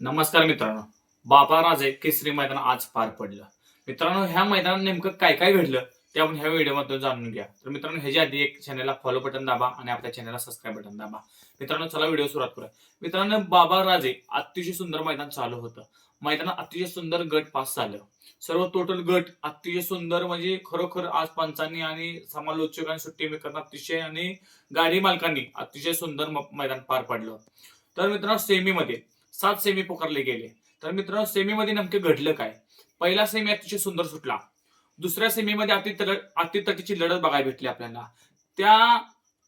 नमस्कार मित्रांनो. बाबा राजे केसरी मैदान आज पार पडलं. मित्रांनो ह्या मैदानात नेमकं काय काय घडलं ते आपण ह्या व्हिडिओमधून जाणून घ्या. तर मित्रांनो ह्याच्या आधी एक चॅनलला फॉलो बटन दाबा आणि आपल्या चॅनलला सबस्क्राईब बटन दाबा. मित्रांनो चला व्हिडिओ सुरुवात करूया. मित्रांनो बाबा राजे अतिशय सुंदर मैदान चालू होतं. मैदानात अतिशय सुंदर गट पास झालं. सर्व टोटल गट अतिशय सुंदर म्हणजे खरोखर आज पंचांनी आणि समालोचकांनी सुट्टी मेकरना अतिशय आणि गाडी मालकांनी अतिशय सुंदर मैदान पार पाडलं. तर मित्रांनो सेमीमध्ये सात सेमी पुकारले गेले. तर मित्रांनो सेमीमध्ये नेमके घडलं काय? पहिला सेमी अतिशय सुंदर सुटला. दुसऱ्या सेमीमध्ये अति अतितटीची लढत बघायला भेटली आपल्याला. त्या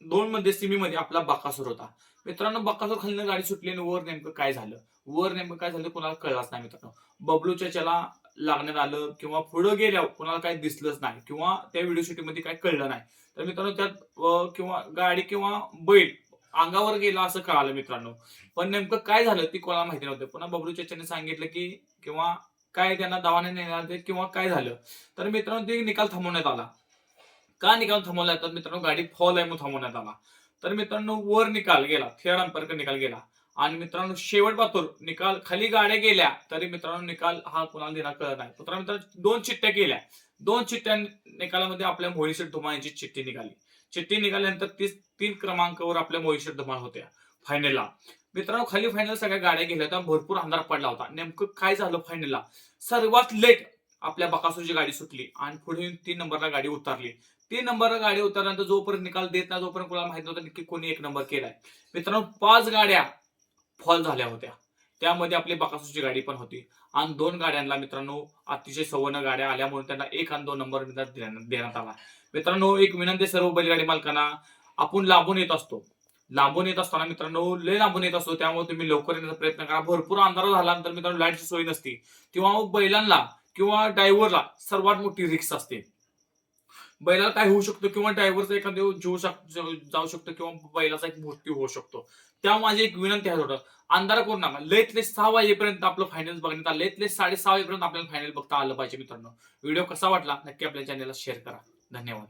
दोन मध्ये सेमीमध्ये आपला बकासूर होता. मित्रांनो बकासूर खाली गाडी सुटली आणि वर नेमकं काय झालं? वर नेमकं काय झालं कोणाला कळलाच नाही मित्रांनो. बबलूच्या चला लागण्यात आलं किंवा पुढे गेल्यावर कोणाला काही दिसलंच नाही किंवा त्या व्हिडिओ शूटिंगमध्ये काय कळलं नाही. तर मित्रांनो त्यात किंवा गाडी किंवा बैल अंगावर गेला असं कळालं मित्रांनो. पण नेमकं काय झालं ते कोणाला माहिती नव्हतं. पुन्हा बबलू चेचाने सांगितलं की किंवा काय त्यांना दवाने नेणार ते किंवा काय झालं. तर मित्रांनो ते निकाल थांबवण्यात आला. का निकाल थांबवला? तर मित्रांनो गाडी फॉल आहे म्हणून थांबवण्यात आला. तर मित्रांनो वर निकाल गेला. थेड अंपर्क निकाल गेला. आणि मित्रांनो शेवट पातूर निकाल खाली गाड्या गेल्या तरी मित्रांनो निकाल हा कुणाला देणार कळत नाही. मित्रांनो मित्रांनो दोन चिठ्ठ्या केल्या. दोन चिठ्ठ्या निकालामध्ये आपल्या मोहिशेठ धुमाळ यांची चिठ्ठी निघाली. चिठ्ठी निघाल्यानंतर तीस तीन क्रमांकावर आपल्या मोहिशेठ धुमाळ होत्या. फायनलला मित्रांनो खाली फायनल सगळ्या गाड्या गेल्या होत्या. भरपूर अंधार पडला होता. नेमकं काय झालं फायनलला सर्वात लेट आपल्या बकासूची गाडी सुटली आणि पुढे तीन नंबरला गाडी उतरली. तीन नंबरला गाडी उतरल्यानंतर जोपर्यंत निकाल देत नाही जोपर्यंत कोणाला माहीत नव्हतं नक्की कोणी एक नंबर केलाय. मित्रांनो पाच गाड्या फॉल झाल्या होत्या. त्यामध्ये आपली बकासूरची गाडी पण होती. आणि दोन गाड्यांना मित्रांनो अतिशय सवर्ण गाड्या आल्यामुळे त्यांना एक आणि दोन नंबर देण्यात देण्यात आला. मित्रांनो एक विनंती सर्व बैलगाडी मालकांना आपण लांबून येत असतो. लांबून येत असताना मित्रांनो लय लांबून येत असतो त्यामुळे तुम्ही लवकर येण्याचा प्रयत्न करा. भरपूर अंधार झाला नंतर मित्रांनो लाईटची सोय नसते. किंवा मग बैलांना किंवा ड्रायव्हरला सर्वात मोठी रिक्स असते. बैलाला काय होऊ शकतो किंवा ड्रायव्हरचा एखादा जीव जाऊ शकतो किंवा बैलाचा एक मृत्यू होऊ शकतो. तेव्हा माझी एक विनंती आहे थोडं. अंधारा करू नका. लेट सहा वाजेपर्यंत आपलं फायनल बघण्यात आलं. लेट साडेसहा वाजेपर्यंत आपल्याला फायनल बघता आलं पाहिजे मित्रांनो. व्हिडिओ कसा वाटला? नक्की आपल्या चॅनलला शेअर करा. धन्यवाद.